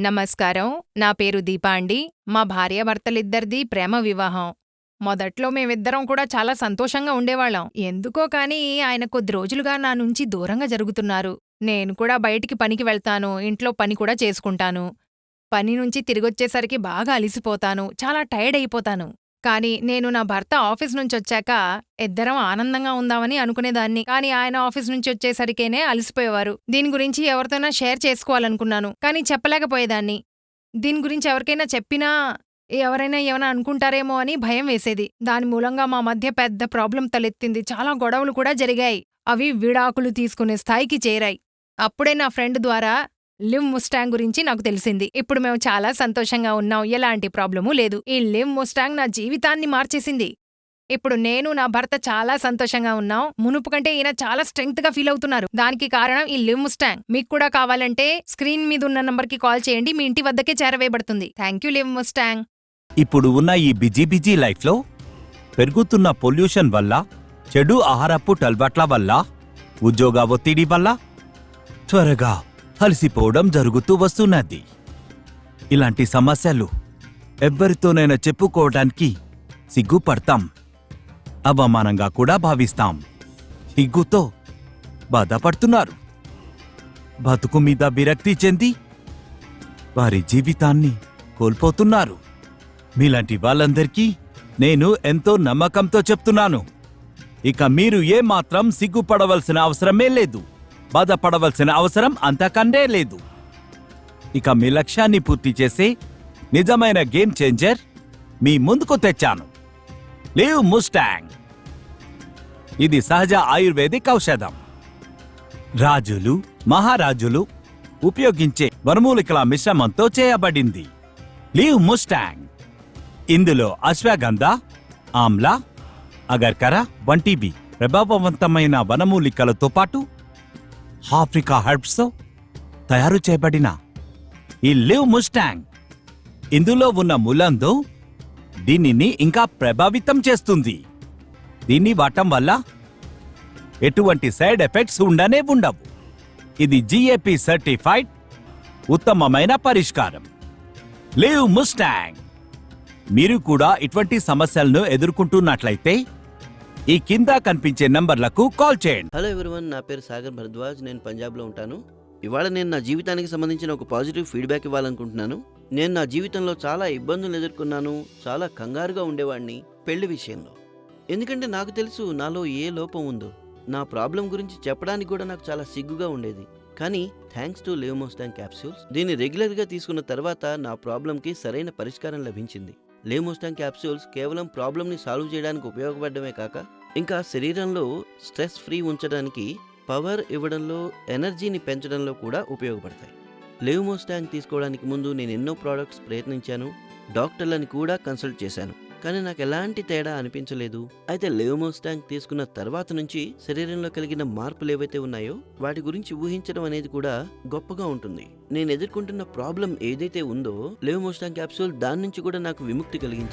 నమస్కారం. నా పేరు దీపా అండి. మా భార్యాభర్తలిద్దరిది ప్రేమ వివాహం. మొదట్లో మేమిద్దరం కూడా చాలా సంతోషంగా ఉండేవాళ్ళం. ఎందుకో కానీ ఆయన కొద్ది రోజులుగా నా నుంచి దూరంగా జరుగుతున్నారు. నేను కూడా బయటికి పనికి వెళ్తాను. ఇంట్లో పని కూడా చేసుకుంటాను. పని నుంచి తిరిగొచ్చేసరికి బాగా అలిసిపోతాను. చాలా టైర్డ్ అయిపోతాను. కానీ నేను నా భర్త ఆఫీస్ నుంచొచ్చాక ఇద్దరం ఆనందంగా ఉందామని అనుకునేదాన్ని. కానీ ఆయన ఆఫీస్ నుంచి వచ్చేసరికేనే అలసిపోయేవారు. దీని గురించి ఎవరితోనా షేర్ చేసుకోవాలనుకున్నాను. కానీ చెప్పలేకపోయేదాన్ని. దీని గురించి ఎవరికైనా చెప్పినా ఎవరైనా ఏమైనా అనుకుంటారేమో అని భయం వేసేది. దాని మూలంగా మా మధ్య పెద్ద ప్రాబ్లం తలెత్తింది. చాలా గొడవలు కూడా జరిగాయి. అవి విడాకులు తీసుకునే స్థాయికి చేరాయి. అప్పుడే నా ఫ్రెండ్ ద్వారా లిమ్ ముస్టాంగ్ గురించి నాకు తెలిసింది. ఇప్పుడు మేము చాలా సంతోషంగా ఉన్నాం. ఎలాంటి ప్రాబ్లమూ లేదు. ఈ లిమ్ ముస్టాంగ్ నా జీవితాన్ని మార్చేసింది. ఇప్పుడు నేను నా భర్త చాలా సంతోషంగా ఉన్నాం. మునుపు కంటే ఈయన చాలా స్ట్రెంగ్త్గా ఫీల్ అవుతున్నారు. దానికి కారణం ఈ లిమ్ ముస్టాంగ్. మీకు కూడా కావాలంటే స్క్రీన్ మీద ఉన్న నంబర్కి కాల్ చేయండి. మీ ఇంటి వద్దకే చేరవేయబడుతుంది. Thank you Liv Mustang. ఇప్పుడు ఉన్న ఈ బిజీ బిజీ లైఫ్లో పెరుగుతున్న పొల్యూషన్ వల్ల చెడు ఆహారపు టల్బట్ల వల్ల ఉద్యోగ ఒత్తిడి వల్ల త్వరగా అలసిపోవడం జరుగుతూ వస్తున్నది. ఇలాంటి సమస్యలు ఎవ్వరితోనైనా చెప్పుకోవడానికి సిగ్గుపడతాం. అవమానంగా కూడా భావిస్తాం. సిగ్గుతో బాధపడుతున్నారు. బతుకు మీద విరక్తి చెంది వారి జీవితాన్ని కోల్పోతున్నారు. మీలాంటి వాళ్ళందరికీ నేను ఎంతో నమ్మకంతో చెప్తున్నాను. ఇక మీరు ఏమాత్రం సిగ్గుపడవలసిన అవసరమే లేదు. బాధపడవలసిన అవసరం అంతకంటే లేదు. ఇక మీ లక్ష్యాన్ని పూర్తి చేసే నిజమైన గేమ్ చేంజర్ మీ ముందుకు తెచ్చాను. Liv Mustang. ఇది సహజ ఆయుర్వేదిక్ ఔషధం. రాజులు మహారాజులు ఉపయోగించే వనమూలికల మిశ్రమంతో చేయబడింది. Liv Mustang. ఇందులో అశ్వగంధ ఆమ్లా అగర్కర వంటివి ప్రభావవంతమైన వనమూలికలతో పాటు ఆఫ్రికా హెర్బ్స్తో తయారు చేయబడిన ఈ లివ్ ముస్టాంగ్. ఇందులో ఉన్న ములందు దీనిని ఇంకా ప్రభావితం చేస్తుంది. దీన్ని వాడటం వల్ల ఎటువంటి సైడ్ ఎఫెక్ట్స్ ఉండనే ఉండవు. ఇది జిఏపి సర్టిఫైడ్ ఉత్తమమైన పరిష్కారం. Live Mustang. మీరు కూడా ఇటువంటి సమస్యలను ఎదుర్కొంటున్నట్లయితే ఈ కింద కనిపించే నంబర్లకు కాల్ చేయండి. హలో ఎవరివన్ నా పేరు సాగర్ భరద్వాజ్ నేను పంజాబ్లో ఉంటాను. ఇవాళ నేను నా జీవితానికి సంబంధించిన ఒక పాజిటివ్ ఫీడ్బ్యాక్ ఇవ్వాలనుకుంటున్నాను. నేను నా జీవితంలో చాలా ఇబ్బందులు ఎదుర్కొన్నాను చాలా కంగారుగా ఉండేవాడిని పెళ్ళి విషయంలో. ఎందుకంటే నాకు తెలుసు నాలో ఏ లోపం ఉందో. నా ప్రాబ్లం గురించి చెప్పడానికి కూడా నాకు చాలా సిగ్గుగా ఉండేది. కానీ థ్యాంక్స్ టు లేమోస్టాంగ్ క్యాప్సూల్స్ దీన్ని రెగ్యులర్గా తీసుకున్న తర్వాత నా ప్రాబ్లంకి సరైన పరిష్కారం లభించింది. లేమోస్టాంగ్ క్యాప్సూల్స్ కేవలం ప్రాబ్లమ్ని సాల్వ్ చేయడానికి ఉపయోగపడమే కాక ఇంకా శరీరంలో స్ట్రెస్ ఫ్రీ ఉంచడానికి పవర్ ఇవ్వడంలో ఎనర్జీని పెంచడంలో కూడా ఉపయోగపడతాయి. లేవమోస్టాంగ్ తీసుకోవడానికి ముందు నేను ఎన్నో ప్రోడక్ట్స్ ప్రయత్నించాను డాక్టర్లని కూడా కన్సల్ట్ చేశాను. కానీ నాకు ఎలాంటి తేడా అనిపించలేదు. అయితే లేవమోస్టాంగ్ తీసుకున్న తర్వాత నుంచి శరీరంలో కలిగిన మార్పులు ఏవైతే ఉన్నాయో వాటి గురించి ఊహించడం అనేది కూడా గొప్పగా ఉంటుంది. నేను ఎదుర్కొంటున్న ప్రాబ్లం ఏదైతే ఉందో లేవమోస్టాంగ్ క్యాప్సూల్ దాని నుంచి కూడా నాకు విముక్తి కలిగింది